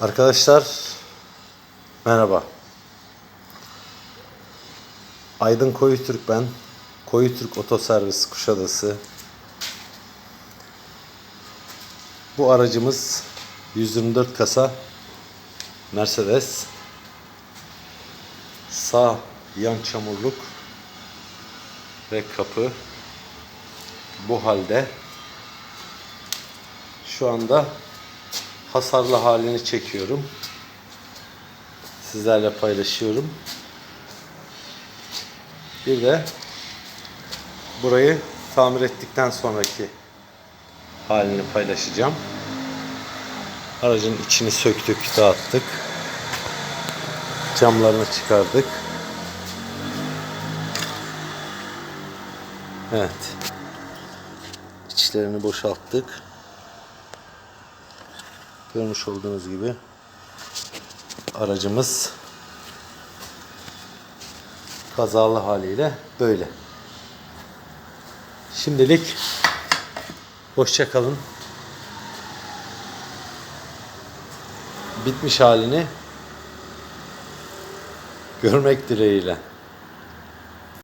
Arkadaşlar merhaba. Aydın Koyutürk ben. Koyutürk Otoservis Kuşadası. Bu aracımız 124 kasa Mercedes. Sağ yan çamurluk ve kapı bu halde. Şu anda hasarlı halini çekiyorum. Sizlerle paylaşıyorum. Bir de burayı tamir ettikten sonraki halini paylaşacağım. Aracın içini söktük, dağıttık. Camlarını çıkardık. Evet. İçlerini boşalttık. Görmüş olduğunuz gibi aracımız kazalı haliyle böyle. Şimdilik hoşça kalın. Bitmiş halini görmek dileğiyle.